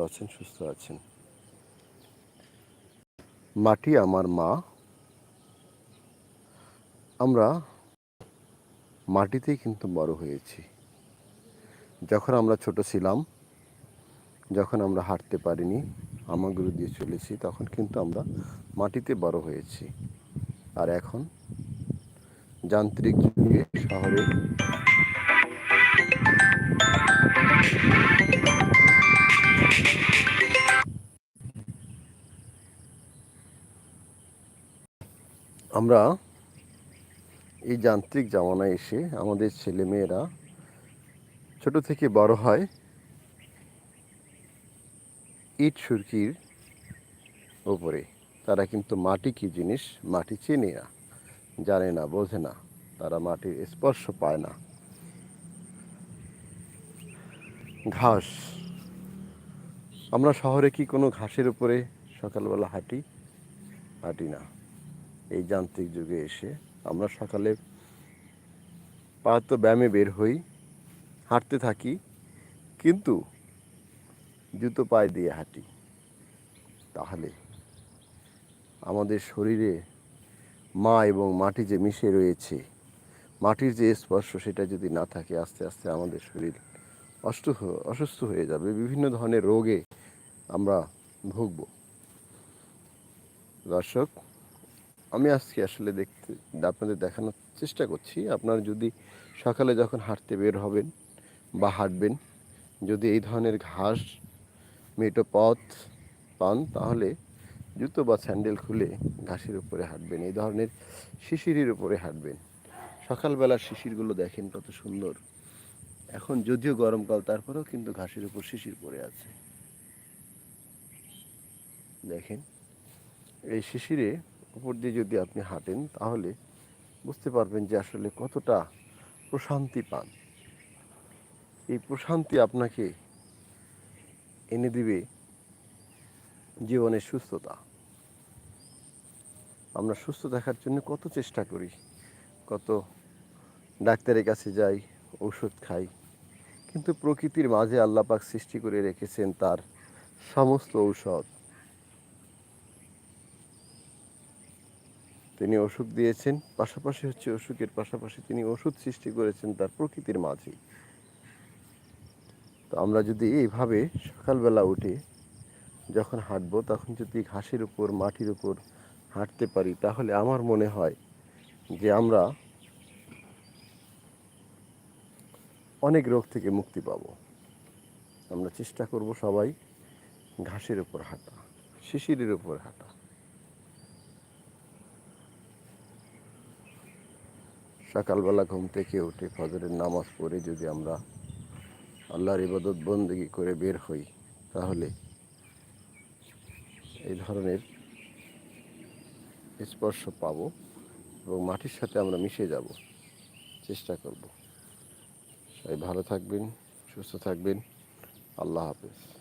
আছেন, সুস্থ আছেন। মাটি আমার মা। আমরা মাটিতেই কিন্তু বড় হয়েছি। যখন আমরা ছোট ছিলাম, যখন আমরা হাঁটতে পারিনি, আমাগুলো দিয়ে চলেছি, তখন কিন্তু আমরা মাটিতে বড় হয়েছি। আর এখন যান্ত্রিক যুগে শহরে আমরা এই যান্ত্রিক জামানায় এসে আমাদের ছেলে মেয়েরা ছোট থেকে বড় হয়, ইট সুরকির ওপরে। তারা কিন্তু মাটি কি জিনিস? মাটি চেনে না, জানে না, বোঝে না। তারা মাটির স্পর্শ পায় না। ঘাস। আমরা শহরে কি কোনো ঘাসের উপরে সকালবেলা হাঁটি? হাঁটি না। এই যান্ত্রিক যুগে এসে আমরা সকালে প্রাত ব্যায়ামে বের হই, হাঁটতে থাকি, কিন্তু জুতো পায়ে দিয়ে হাঁটি। তাহলে আমাদের শরীরে মা এবং মাটি যে মিশে রয়েছে, মাটির যে স্পর্শ সেটা যদি না থাকে, আস্তে আস্তে আমাদের শরীর অষ্ট অসুস্থ হয়ে যাবে। বিভিন্ন ধরনের রোগে আমরা ভুগব। দর্শক আমি আজকে আসলে দেখতে, আপনাদের দেখানোর চেষ্টা করছি। আপনারা যদি সকালে যখন হাঁটতে বের হবেন বা হাঁটবেন, যদি এই ধরনের ঘাস, মেটো পথ পান, তাহলে জুতো বা স্যান্ডেল খুলে ঘাসের উপরে হাঁটবেন, এই ধরনের শিশিরের উপরে হাঁটবেন। সকালবেলার শিশিরগুলো দেখেন কত সুন্দর। এখন যদিও গরমকাল, তারপরেও কিন্তু ঘাসের উপর শিশির পড়ে আছে। দেখেন, এই শিশিরে উপর দিয়ে যদি আপনি হাঁটেন, তাহলে বুঝতে পারবেন যে আসলে কতটা প্রশান্তি পান। এই প্রশান্তি আপনাকে এনে দিবে জীবনের সুস্থতা। আমরা সুস্থ দেখার জন্য কত চেষ্টা করি, কত ডাক্তারের কাছে যাই, ওষুধ খাই, কিন্তু প্রকৃতির মাঝে আল্লাপাক সৃষ্টি করে রেখেছেন তার সমস্ত ঔষধ। তিনি ওষুধ দিয়েছেন, পাশাপাশি হচ্ছে অসুখের পাশাপাশি তিনি ওষুধ সৃষ্টি করেছেন তার প্রকৃতির মাঝে। তো আমরা যদি এইভাবে সকালবেলা উঠে যখন হাঁটবো, তখন যদি ঘাসের উপর, মাটির উপর হাঁটতে পারি, তাহলে আমার মনে হয় যে আমরা অনেক রোগ থেকে মুক্তি পাব। আমরা চেষ্টা করব সবাই ঘাসের উপর হাঁটা, শিশিরের উপর হাঁটা। সকালবেলা ঘুম থেকে উঠে ফজরের নামাজ পড়ে যদি আমরা আল্লাহর ইবাদত বন্দেগি করে বের হই, তাহলে এই ধরনের স্পর্শ পাব এবং মাটির সাথে আমরা মিশে যাব। চেষ্টা করব। সবাই ভালো থাকবেন, সুস্থ থাকবেন। আল্লাহ হাফেজ।